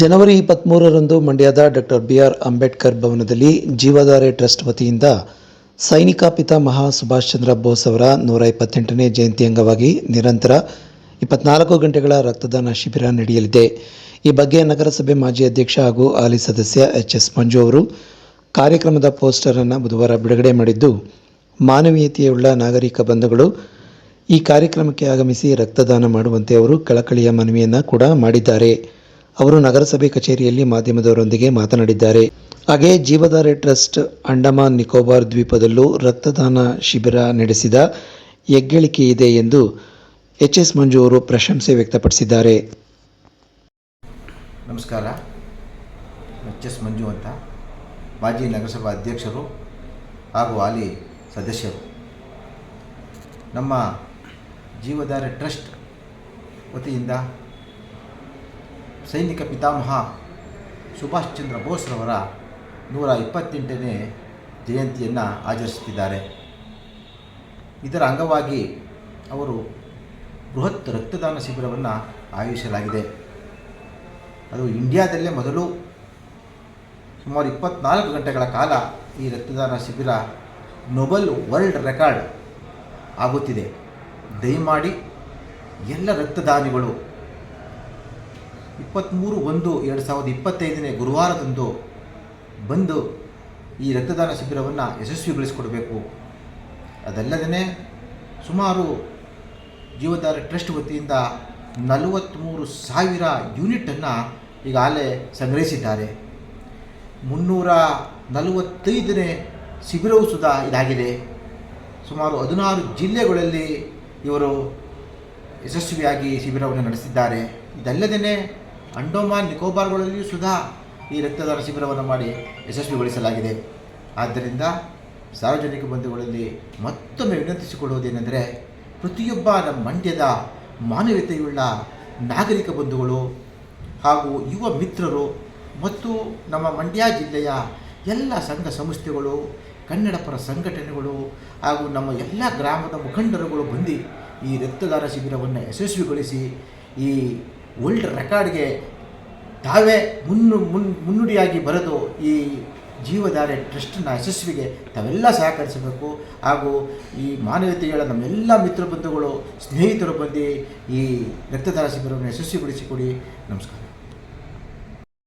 ಜನವರಿ ಇಪ್ಪತ್ತ್ಮೂರರಂದು ಮಂಡ್ಯದ doctor B R Ambedkar ಭವನದಲ್ಲಿ ಜೀವಧಾರೆ trust ವತಿಯಿಂದ ಸೈನಿಕ ಪಿತಾಮಹ ಸುಭಾಷ್ ಚಂದ್ರ ಬೋಸ್ ಅವರ ನೂರ ಇಪ್ಪತ್ತೆಂಟನೇ ಜಯಂತಿ ಅಂಗವಾಗಿ ನಿರಂತರ ಇಪ್ಪತ್ನಾಲ್ಕು ಗಂಟೆಗಳ ರಕ್ತದಾನ ಶಿಬಿರ ನಡೆಯಲಿದೆ. ಈ ಬಗ್ಗೆ ನಗರಸಭೆ ಮಾಜಿ ಅಧ್ಯಕ್ಷ ಹಾಗೂ ಹಾಲಿ ಸದಸ್ಯ ಎಚ್ ಎಸ್ ಮಂಜು ಅವರು ಕಾರ್ಯಕ್ರಮದ ಪೋಸ್ಟರ್ ಅನ್ನು ಬುಧವಾರ ಬಿಡುಗಡೆ ಮಾಡಿದ್ದು, ಮಾನವೀಯತೆಯುಳ್ಳ ನಾಗರಿಕ ಬಂಧುಗಳು ಈ ಕಾರ್ಯಕ್ರಮಕ್ಕೆ ಆಗಮಿಸಿ ರಕ್ತದಾನ ಮಾಡುವಂತೆ ಅವರು ಕಳಕಳಿಯ ಮನವಿಯನ್ನು ಕೂಡ ಮಾಡಿದ್ದಾರೆ. ಅವರು ನಗರಸಭೆ ಕಚೇರಿಯಲ್ಲಿ ಮಾಧ್ಯಮದವರೊಂದಿಗೆ ಮಾತನಾಡಿದ್ದಾರೆ. ಹಾಗೆ ಜೀವಧಾರೆ ಟ್ರಸ್ಟ್ ಅಂಡಮಾನ್ ನಿಕೋಬಾರ್ ದ್ವೀಪದಲ್ಲೂ ರಕ್ತದಾನ ಶಿಬಿರ ನಡೆಸಿದ ಹೆಗ್ಗಳಿಕೆ ಇದೆ ಎಂದು ಎಚ್ ಎಸ್ ಮಂಜು ಅವರು ಪ್ರಶಂಸೆ ವ್ಯಕ್ತಪಡಿಸಿದ್ದಾರೆ. ನಮಸ್ಕಾರ. ಎಚ್ ಎಸ್ ಮಂಜು ಅಂತ. ಮಾಜಿ ನಗರಸಭಾ ಅಧ್ಯಕ್ಷರು ಹಾಗೂ ಹಾಲಿ ಸದಸ್ಯರು. ನಮ್ಮ ಜೀವಧಾರೆ ಟ್ರಸ್ಟ್ ವತಿಯಿಂದ ಸೈನಿಕ ಪಿತಾಮಹ ಸುಭಾಷ್ ಚಂದ್ರ ಬೋಸ್ರವರ ನೂರ ಇಪ್ಪತ್ತೆಂಟನೇ ಜಯಂತಿಯನ್ನು ಆಚರಿಸುತ್ತಿದ್ದಾರೆ. ಇದರ ಅಂಗವಾಗಿ ಅವರು ಬೃಹತ್ ರಕ್ತದಾನ ಶಿಬಿರವನ್ನು ಆಯೋಜಿಸಲಾಗಿದೆ. ಅದು ಇಂಡಿಯಾದಲ್ಲೇ ಮೊದಲು ಸುಮಾರು ಇಪ್ಪತ್ನಾಲ್ಕು ಗಂಟೆಗಳ ಕಾಲ ಈ ರಕ್ತದಾನ ಶಿಬಿರ ನೊಬೆಲ್ ವರ್ಲ್ಡ್ ರೆಕಾರ್ಡ್ ಆಗುತ್ತಿದೆ. ದಯಮಾಡಿ ಎಲ್ಲ ರಕ್ತದಾನಿಗಳು ಇಪ್ಪತ್ತ್ಮೂರು ಒಂದು ಎರಡು ಸಾವಿರದ ಇಪ್ಪತ್ತೈದನೇ ಗುರುವಾರದಂದು ಬಂದು ಈ ರಕ್ತದಾನ ಶಿಬಿರವನ್ನು ಯಶಸ್ವಿಗೊಳಿಸಿಕೊಡಬೇಕು. ಅದಲ್ಲದೇ ಸುಮಾರು ಜೀವದಾರ ಟ್ರಸ್ಟ್ ವತಿಯಿಂದ ನಲವತ್ತ್ಮೂರು ಸಾವಿರ ಯೂನಿಟನ್ನು ಈಗಾಗಲೇ ಸಂಗ್ರಹಿಸಿದ್ದಾರೆ. ಮುನ್ನೂರ ನಲವತ್ತೈದನೇ ಶಿಬಿರವೂ ಸುದ ಇದಾಗಿದೆ. ಸುಮಾರು ಹದಿನಾರು ಜಿಲ್ಲೆಗಳಲ್ಲಿ ಇವರು ಯಶಸ್ವಿಯಾಗಿ ಶಿಬಿರವನ್ನು ನಡೆಸಿದ್ದಾರೆ. ಇದಲ್ಲದೇ ಅಂಡೋಮಾನ್ ನಿಕೋಬಾರ್ಗಳಲ್ಲಿಯೂ ಸುಧಾ ಈ ರಕ್ತದಾನ ಶಿಬಿರವನ್ನು ಮಾಡಿ ಯಶಸ್ವಿಗೊಳಿಸಲಾಗಿದೆ. ಆದ್ದರಿಂದ ಸಾರ್ವಜನಿಕ ಬಂಧುಗಳಲ್ಲಿ ಮತ್ತೊಮ್ಮೆ ವಿನಂತಿಸಿಕೊಳ್ಳುವುದೇನೆಂದರೆ, ಪ್ರತಿಯೊಬ್ಬ ನಮ್ಮ ಮಂಡ್ಯದ ಮಾನವೀಯತೆಯುಳ್ಳ ನಾಗರಿಕ ಬಂಧುಗಳು ಹಾಗೂ ಯುವ ಮಿತ್ರರು ಮತ್ತು ನಮ್ಮ ಮಂಡ್ಯ ಜಿಲ್ಲೆಯ ಎಲ್ಲ ಸಂಘ ಸಂಸ್ಥೆಗಳು ಕನ್ನಡ ಪರ ಸಂಘಟನೆಗಳು ಹಾಗೂ ನಮ್ಮ ಎಲ್ಲ ಗ್ರಾಮದ ಮುಖಂಡರುಗಳು ಬಂದು ಈ ರಕ್ತದಾನ ಶಿಬಿರವನ್ನು ಯಶಸ್ವಿಗೊಳಿಸಿ ಈ ವರ್ಲ್ಡ್ ರೆಕಾರ್ಡ್ಗೆ ತಾವೇ ಮುನ್ನು ಮುನ್ ಮುನ್ನುಡಿಯಾಗಿ ಬರೆದು ಈ ಜೀವಧಾರೆ ಟ್ರಸ್ಟ್ನ ಯಶಸ್ವಿಗೆ ತಾವೆಲ್ಲ ಸಹಕರಿಸಬೇಕು. ಹಾಗೂ ಈ ಮಾನವೀಯತೆಗಳ ನಮ್ಮೆಲ್ಲ ಮಿತ್ರ ಬಂಧುಗಳು, ಸ್ನೇಹಿತರು ಬಂದು ಈ ರಕ್ತದಾನ ಶಿಬಿರವನ್ನು ಯಶಸ್ವಿಗೊಳಿಸಿಕೊಡಿ. ನಮಸ್ಕಾರ.